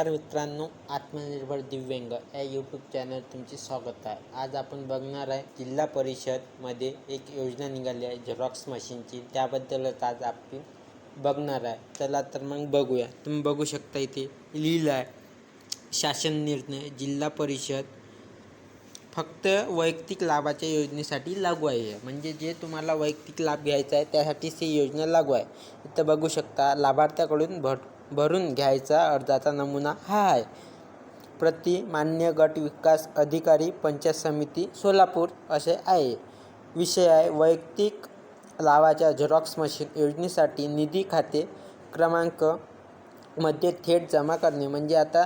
नमस्कार मित्रांनो आत्मनिर्भर दिव्यांग या यूट्यूब चॅनल तुमचे स्वागत आहे. आज आपण बघणार आहे जिल्हा परिषदमध्ये एक योजना निघाली आहे झेरॉक्स मशीनची. त्याबद्दलच आज आपण बघणार आहे. चला तर मग बघूया. तुम्ही बघू शकता इथे लिहिलं आहे शासन निर्णय जिल्हा परिषद फक्त वैयक्तिक लाभाच्या योजनेसाठी लागू आहे. म्हणजे जे तुम्हाला वैयक्तिक लाभ घ्यायचा आहे त्यासाठीच ही योजना लागू आहे. इथं बघू शकता लाभार्थ्याकडून भर भरून घ्यायचा अर्जाचा नमुना हा आहे प्रति मान्य गट विकास अधिकारी पंचायत समिती सोलापूर असे आहे. विषय आहे वैयक्तिक लावाच्या झेरॉक्स मशीन योजनेसाठी निधी खाते क्रमांकमध्ये थेट जमा करणे. म्हणजे आता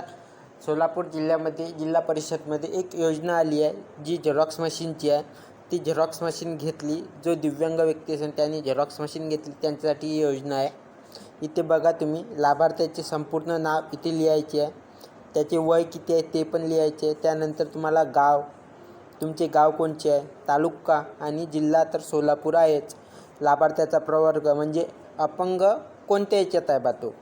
सोलापूर जिल्ह्यामध्ये जिल्हा परिषदमध्ये एक योजना आली आहे जी झेरॉक्स मशीनची आहे. ती झेरॉक्स मशीन घेतली जो दिव्यांग व्यक्ती असेल त्यांनी झेरॉक्स मशीन घेतली त्यांच्यासाठी ही योजना आहे. इथे बघा तुम्ही लाभार्थ्याचे संपूर्ण नाव इथे लिहायचे आहे. त्याचे वय किती आहे ते पण लिहायचे आहे. त्यानंतर तुम्हाला गाव तुमचे गाव कोणचे आहे? तालुका आणि जिल्हा तर सोलापूर आहेच. लाभार्थ्याचा प्रवर्ग म्हणजे अपंग कोणत्या याच्यात आहे बा तो?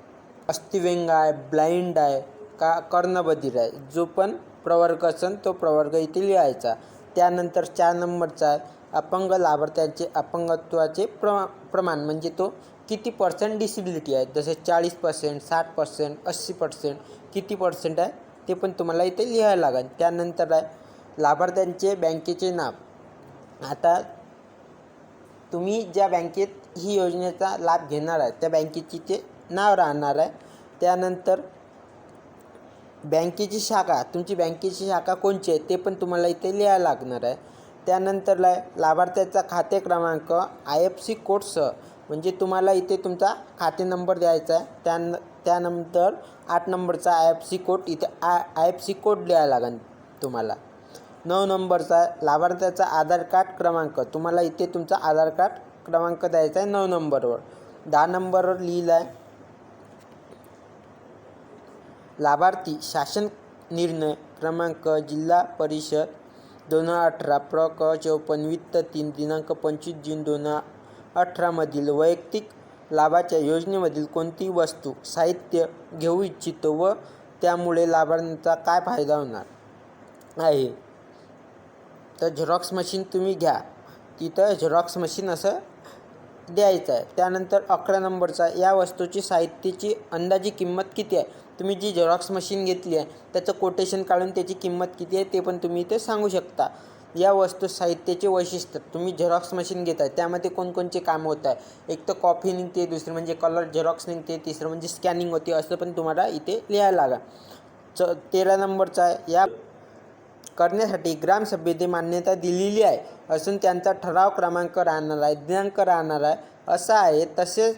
अस्थिव्यंग आहे ब्लाइंड आहे का कर्णबधीर आहे? जो पण प्रवर्ग असेल तो प्रवर्ग इथे लिहायचा. त्यानंतर चार नंबरचा आहे. अपंग लाभार्थ्यांचे अपंगत्वाचे प्र प्रमाण म्हणजे तो किती पर्सेंट डिसिबिलिटी आहे? जसे चाळीस पर्सेंट साठ पर्सेंट अस्सी पर्सेंट किती पर्सेंट आहे? ते पण तुम्हाला इथे लिहायला लागेल. त्यानंतर आहे लाभार्थ्यांचे बँकेचे नाव. आता तुम्ही ज्या बँकेत ही योजनेचा लाभ घेणार आहे त्या बँकेची ते नाव राहणार आहे. त्यानंतर बँकेची शाखा तुमची बँकेची शाखा कोणची आहे? ते पण तुम्हाला इथे लिहायला लागणार आहे. त्यानंतर लाय लाभार्थ्याचा खाते क्रमांक आय एफ सी कोडसह म्हणजे तुम्हाला इथे तुमचा खाते नंबर द्यायचा आहे. त्यान त्यानंतर आठ नंबरचा आय एफ सी कोड इथे I I F C code लिहायला लागेल तुम्हाला. नऊ नंबरचा लाभार्थ्याचा आधार कार्ड क्रमांक तुम्हाला इथे तुमचा आधार कार्ड क्रमांक द्यायचा आहे नऊ नंबरवर. दहा नंबरवर लिहिलं आहे लाभार्थी शासन निर्णय क्रमांक जिल्हा परिषद दोन हजार अठरा प्र क चौपन्न वित्त तीन दिनांक पंचवीस जून दोन हजार अठरामधील वैयक्तिक लाभाच्या योजनेमधील कोणती वस्तू साहित्य घेऊ इच्छितो व त्यामुळे लाभार्थ्यांचा काय फायदा होणार आहे? तर झेरॉक्स मशीन तुम्ही घ्या. तिथं झेरॉक्स मशीन असं द्यायचं आहे. त्यानंतर अकरा नंबरचा या वस्तूची साहित्याची अंदाजी किंमत किती आहे? तुम्ही जी झेरॉक्स मशीन घेतली आहे त्याचं कोटेशन काढून त्याची किंमत किती आहे ते पण तुम्ही इथे सांगू शकता. या वस्तू साहित्याचे वैशिष्ट्य तुम्ही झेरॉक्स मशीन घेत आहे त्यामध्ये कोणकोणचे काम होत आहे? एक तर कॉफी निघते दुसरी म्हणजे कलर झेरॉक्स निघते तिसरं म्हणजे स्कॅनिंग होते असं पण तुम्हाला इथे लिहायला लागा च तेरा नंबरचा आहे. या करण्यासाठी ग्रामसभेने मान्यता दिलेली आहे. असून त्यांचा ठराव क्रमांक राहणार आहे दिनांक राहणार आहे. असा आहे तसेच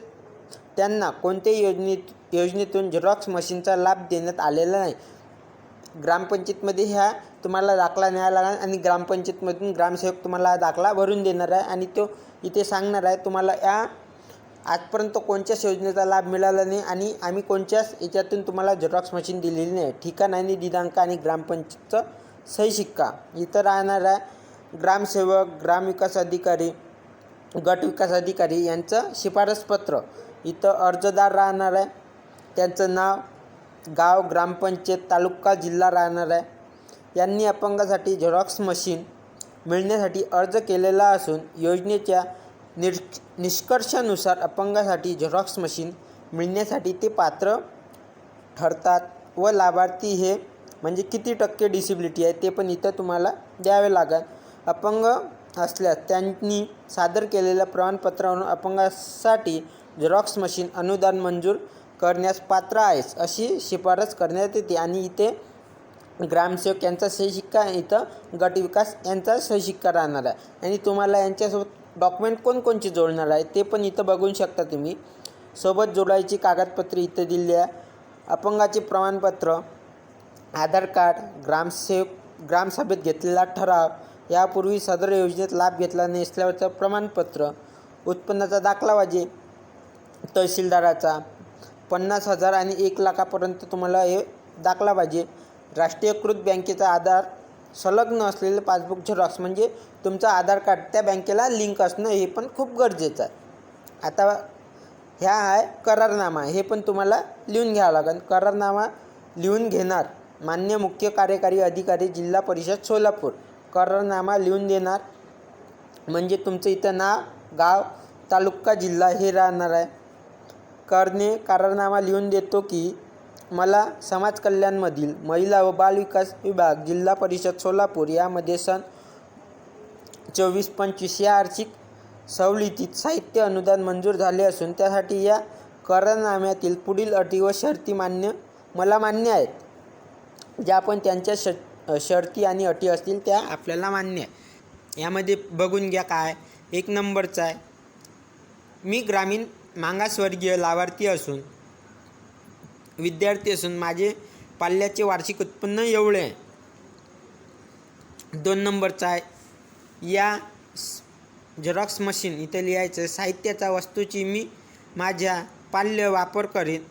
त्यांना कोणत्याही योजनेत योजनेतून झेरॉक्स मशीनचा लाभ देण्यात आलेला नाही. ग्रामपंचायतमध्ये ह्या तुम्हाला दाखला न्यायला लागणार आणि ग्रामपंचायतमधून ग्रामसेवक तुम्हाला दाखला भरून देणार आहे आणि तो इथे सांगणार आहे तुम्हाला या आजपर्यंत कोणत्याच योजनेचा लाभ मिळाला नाही आणि आम्ही कोणत्याच याच्यातून तुम्हाला झेरॉक्स मशीन दिलेली नाही. ठिकाण आणि दिनांक आणि ग्रामपंचायतचं सही शिक्का. इथं राहणार आहे ग्रामसेवक ग्रामविकास अधिकारी गट विकास अधिकारी यांचं शिफारसपत्र. इथं अर्जदार राहणार आहे. त्यांचं नाव गाव ग्रामपंचायत तालुका जिल्हा राहणार आहे. यांनी अपंगासाठी झेरॉक्स मशीन मिळण्यासाठी अर्ज केलेला असून योजनेच्या निर निष्कर्षानुसार अपंगासाठी झेरॉक्स मशीन मिळण्यासाठी ते पात्र ठरतात व लाभार्थी हे म्हणजे किती टक्के डिसिबिलिटी आहे ते पण इथं तुम्हाला द्यावे लागेल. अपंग असल्यास त्यांनी सादर केलेल्या प्रमाणपत्रावरून अपंगासाठी झेरॉक्स मशीन अनुदान मंजूर करण्यास पात्र आहेस अशी शिफारस करण्यात येते. आणि इथे ग्रामसेवक यांचा सही शिक्का इथं गट विकास यांचा सही शिक्का राहणार आहे. आणि तुम्हाला यांच्यासोबत डॉक्युमेंट कोणकोणचे जोडणार आहे ते पण इथं बघू शकता तुम्ही. सोबत जोडायची कागदपत्रे इथं दिली आहे. अपंगाचे प्रमाणपत्र आधार कार्ड ग्रामसेवक ग्रामसभेत घेतलेला ठराव यापूर्वी सदर योजनेत लाभ घेतला नसल्यावरचं प्रमाणपत्र उत्पन्नाचा दाखला पाहिजे तहसीलदाराचा पन्नास हजार आणि एक लाखापर्यंत तुम्हाला हे दाखला पाहिजे. राष्ट्रीयकृत बँकेचा आधार संलग्न असलेलं पासबुक झेरॉक्स म्हणजे तुमचं आधार कार्ड त्या बँकेला लिंक असणं हे पण खूप गरजेचं आहे. आता ह्या आहे करारनामा हे पण तुम्हाला लिहून घ्यावं लागेल. करारनामा लिहून घेणार मान्य मुख्य कार्यकारी अधिकारी जिल्हा परिषद सोलापूर. करारनामा लिहून देणार म्हणजे तुमचं इथं नाव गाव तालुका जिल्हा हे राहणार आहे. करणे करारनामा लिहून देतो की मला समाज कल्याणमधील महिला व बालविकास विभाग जिल्हा परिषद सोलापूर यामध्ये सन चोवीस पंचवीस या आर्थिक सवलतीत साहित्य अनुदान मंजूर झाले असून त्यासाठी या करारनाम्यातील पुढील अटी व शर्ती मान्य मला मान्य आहेत. ज्या पण त्यांच्या श शर्ती आणि अटी असतील त्या आपल्याला मान्य आहे यामध्ये बघून घ्या काय एक नंबरचा आहे. मी ग्रामीण मागासवर्गीय लाभार्थी असून विद्यार्थी असून माझे पाल्याचे वार्षिक उत्पन्न एवढे आहे. दोन नंबरचा आहे. या झेरॉक्स मशीन इथे लिहायचं साहित्याचा वस्तूची मी माझ्या पाल्य वापर करीन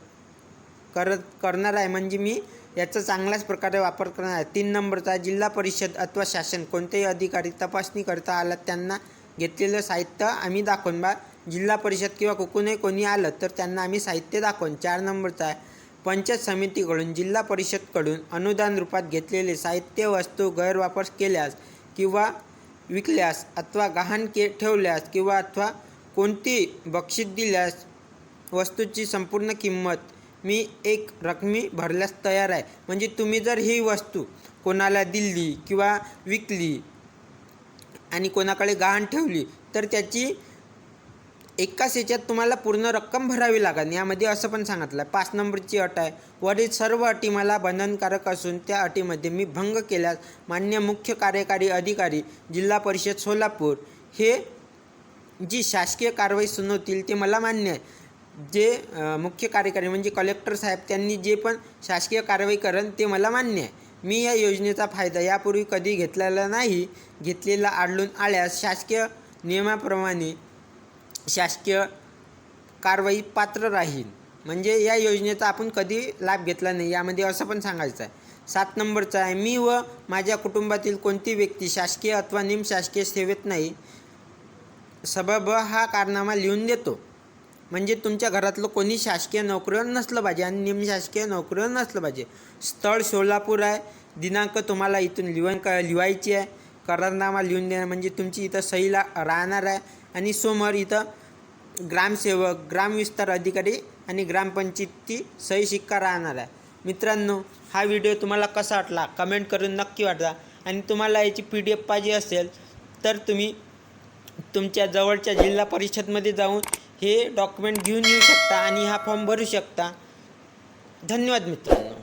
करत करणार आहे. म्हणजे मी याचा चांगल्याच प्रकारे वापर करणार आहे. तीन नंबरचा जिल्हा परिषद अथवा शासन कोणतेही अधिकारी तपासणी करता आला त्यांना घेतलेलं साहित्य आम्ही दाखवून बा जिल्हा परिषद किंवा कुकूनही कोणी आलं तर त्यांना आम्ही साहित्य दाखवून चार नंबरचा आहे पंचायत समितीकडून जिल्हा परिषदकडून अनुदान रूपात घेतलेले साहित्य वस्तू गैरवापर केल्यास किंवा विकल्यास अथवा गहाण के ठेवल्यास किंवा अथवा कोणती बक्षीस दिल्यास वस्तूची संपूर्ण किंमत मी एक रकमी भरल्यास तयार आहे. म्हणजे तुम्ही जर ही वस्तू कोणाला दिली किंवा विकली आणि कोणाकडे गहाण ठेवली तर त्याची एकाच याच्यात तुम्हाला पूर्ण रक्कम भरावी लागेल. यामध्ये असं पण सांगितलं आहे पाच नंबरची अट आहे. वरील सर्व अटी मला बंधनकारक असून त्या अटीमध्ये मी भंग केल्यास मान्य मुख्य कार्यकारी अधिकारी जिल्हा परिषद सोलापूर हे जी शासकीय कारवाई सुनवतील ते मला मान्य आहे. जे मुख्य कार्यकारी म्हणजे कलेक्टर साहेब त्यांनी जे पण शासकीय कारवाई करण ते मला मान्य आहे. मी या योजनेचा फायदा यापूर्वी कधी घेतलेला नाही. घेतलेला आढळून आल्यास शासकीय नियमाप्रमाणे शासकीय कारवाई पात्र राहील. म्हणजे या योजनेचा आपण कधी लाभ घेतला नाही यामध्ये असं पण सांगायचं आहे. सात नंबरचा आहे मी व माझ्या कुटुंबातील कोणती व्यक्ती शासकीय अथवा निमशासकीय सेवेत नाही सबब हा कारनामा लिहून देतो. म्हणजे तुमच्या घरातलं कोणी शासकीय नोकरीवर नसलं पाहिजे आणि निमशासकीय नोकरीवर नसलं पाहिजे. स्थळ सोलापूर आहे दिनांक तुम्हाला इथून लिहून क लिवायची आहे. करारनामा लिहून देणं म्हणजे तुमची इथं सहीला राहणार आहे. आणि समोर इथं ग्रामसेवक ग्रामविस्तार अधिकारी आणि ग्रामपंचायती सही शिक्का राहणार आहे. मित्रांनो हा व्हिडिओ तुम्हाला कसा वाटला? कमेंट करून नक्की वाटला आणि तुम्हाला याची पी डी एफ पाहिजे असेल तर तुम्ही तुमच्या जवळच्या जिल्हा परिषदमध्ये जाऊन हे डॉक्युमेंट घेऊन येऊ शकता आणि हा फॉर्म भरू शकता. धन्यवाद मित्रांनो.